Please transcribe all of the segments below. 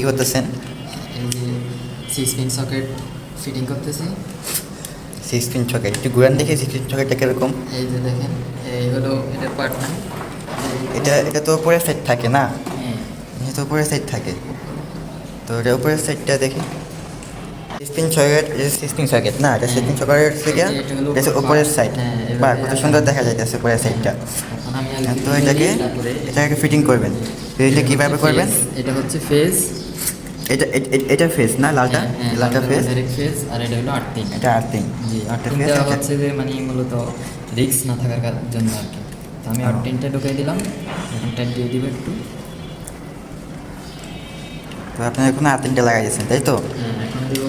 কি করতেছেন? Six pin socket fitting করতেছি। সিক্স পিন সকেট একটু ঘুরান দেখে সিক্স পিন সকেটটা কীরকম। এই যে দেখেন এই হলো এটার পার্ট না। এটা এটা তো সাইড থাকে না? হ্যাঁ। এটা তো উপরের সাইড থাকে। তো এটা সাইডটা দেখি। সিক্স পিন সকেট না? এটা থেকে উপরের সাইড হ্যাঁ, বা কত সুন্দর দেখা যাইতেছে উপরের সাইডটা তো এটাকে ফিটিং করবেন। এটা কীভাবে করবেন? এটা হচ্ছে ফেজ এটা এটা ফেস না? লালটা? লালটা ফেস ফেজ আর এটা হলো আর্থিং এটা আর্থিং জি আর্থিং দেওয়া হচ্ছে যে মানে মূলত রিস্ক না থাকার জন্য আর কি। তো আমি। আর্থিংটা ঢুকিয়ে দিলাম। এখন টাইট দিয়ে দিব একটু। তো আপনি এখন আর্থিংটা লাগাই দিয়েছেন তাই তো? হ্যাঁ এখন দিব।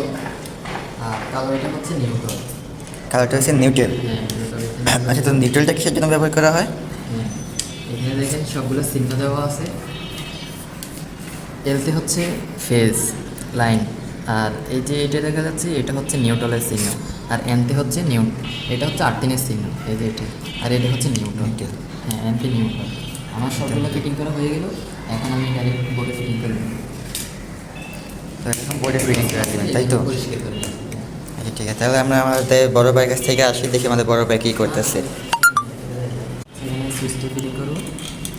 আর কালার এটা হচ্ছে নিউট্রাল কালারটা হচ্ছে নিউট্রেল হ্যাঁ আচ্ছা তো নিউট্রেলটা কিসের জন্য ব্যবহার করা হয়? হ্যাঁ, এখানে দেখেন সবগুলো চিহ্ন দেওয়া আছে। এলতে হচ্ছে ফেজ লাইন আর এই যে এটা দেখা যাচ্ছে এটা হচ্ছে নিউট্রালের চিহ্ন আর এনতে হচ্ছে নিউ এটা হচ্ছে আর্টিনের চিহ্ন এই যে এটা আর এটা হচ্ছে নিউট্রাল Neutral। হ্যাঁ এনতে নিউট্রাল আমার সবগুলো ফিটিং করা হয়ে গেল এখন আমি ডাইরেক্ট বোর্ডে ফিটিং করে নেব। তো এখন বোর্ডে ফিটিং করে দেবেন তাই তো? পরিষ্কার করে আচ্ছা ঠিক আছে তাহলে আমরা আমাদের বড় ভাইয়ের কাছ থেকে আসি দেখি আমাদের বড় ভাই কী করতেছে। এখানে সুইচটি ফিটিং করব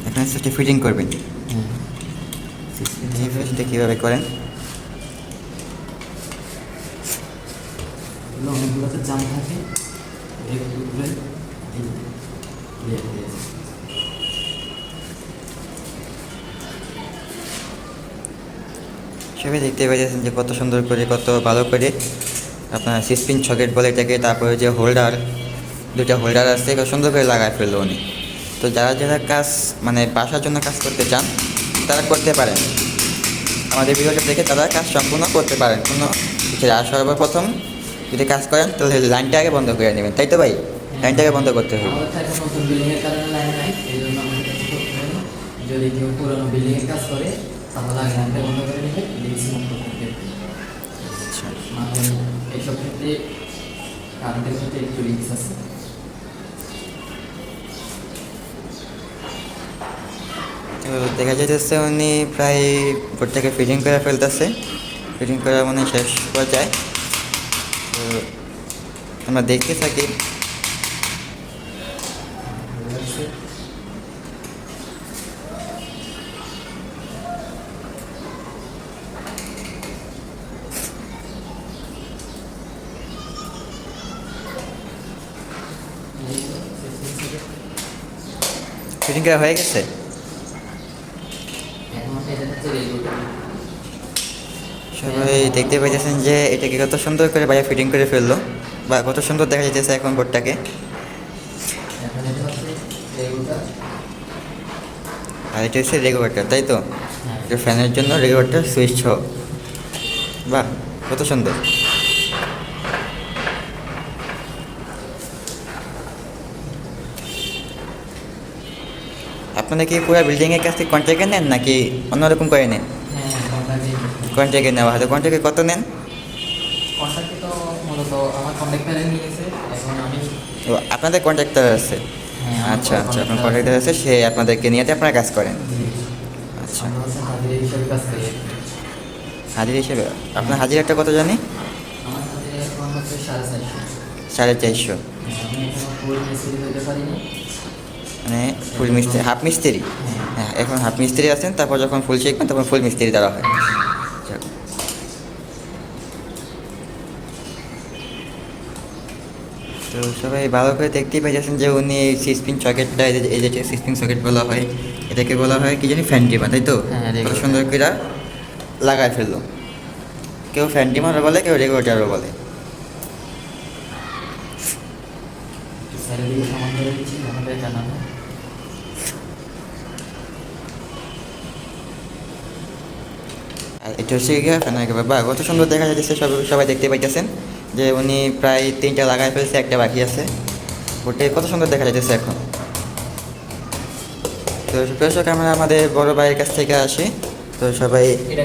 এখন ফিটিং করবেন। হ্যাঁ। ফিটিংটা কীভাবে করেন? অনেকগুলোতে জাম থাকে। সবাই দেখতে পাচ্ছেন যে কত সুন্দর করে কত ভালো করে আপনার সিসপিন ছকেট বলে এটাকে তারপরে যে হোল্ডার দুটা হোল্ডার আছে কত সুন্দর করে লাগায় ফেলল উনি। তো যারা যারা কাজ মানে বাসার জন্য কাজ করতে চান তারা করতে পারেন। আমাদের ভিডিওটা দেখে তারা কাজ সম্পূর্ণ করতে পারেন। কোনো। আর সর্বপ্রথম যদি কাজ করেন তাহলে লাইনটা আগে বন্ধ করে নেবেন। তাই তো ভাই? লাইনটাকে বন্ধ করতে হবে। যদি কেউ পুরোনো বিল্ডিংয়ের কাজ করে তাহলে আগে লাইনটা বন্ধ করে নেবে লিক্স করতে আচ্ছা। মানে এইসব ক্ষেত্রে কারেন্টের ক্ষেত্রে একটু রিক্স আছে। দেখা যাইতেছে উনি প্রায় বোর্ডটাকে ফিটিং করে ফেলতেছে। ফিটিং করা মানে শেষ যায় তো আমরা দেখতে থাকি। ফিটিং করা হয়ে গেছে এখন এটা হচ্ছে রেগুলেটর সবাই দেখতে পাইতেছেন যে এটাকে কত সুন্দর করে বাইরে ফিটিং করে ফেলল বা কত সুন্দর দেখা যাইতেছে এখন বোর্ডটাকে। আর এটা হচ্ছে রেগুলেটার তাই তো? এটা ফ্যানের জন্য রেগুলেটার সুইচ বা বাহ কত সুন্দর। আপনারা কি পুরো বিল্ডিংয়ের কাছ থেকে কন্ট্রাক্টে নেন নাকি অন্যরকম করে নেন কন্ট্রাক্টে নেওয়া হয় তো কন্ট্রাক্টে কত নেন ও আপনাদের কন্ট্রাক্টর আছে আচ্ছা আচ্ছা আপনার কন্ট্রাক্টর আছে সে আপনাদেরকে নিয়ে আপনারা কাজ করেন আচ্ছা হাজিরা হিসাবে আপনার হাজিরাটা কত জানি সাড়ে চারশো মানে ফুল মিস্ত্রি হাফ মিস্ত্রি? হ্যাঁ এখন হাফ মিস্ত্রি আছেন তারপর যখন ফুল শিখবেন তখন ফুল মিস্ত্রি দেওয়া হয়। তো সবাই ভালো করে দেখতেই পাইছেন যে উনি সিস্পিন সকেটটা এই যে এই যে সিস্পিন সকেট বলা হয় এটাকে বলা হয় কি জানি ফ্যান ডিমা তাই তো? হ্যাঁ, সুন্দর করে লাগায় ফেলল। কেউ ফ্যান ডিমারও বলে কেউ রেগুলেটারও বলে। স্যারের দিকে সামান দিচ্ছি আমাদের এটা হচ্ছে গিয়ে ফ্যানের একেবারে বাহ কত সুন্দর দেখা যাচ্ছে সবাই সবাই দেখতে পাইতেছেন যে উনি প্রায় তিনটা লাগাই ফেলছে একটা বাকি আছে। ওটাই কত সুন্দর দেখা যাচ্ছে এখন। তো দর্শক আমরা আমাদের বড় ভাইয়ের কাছ থেকে আসি। তো সবাই এটা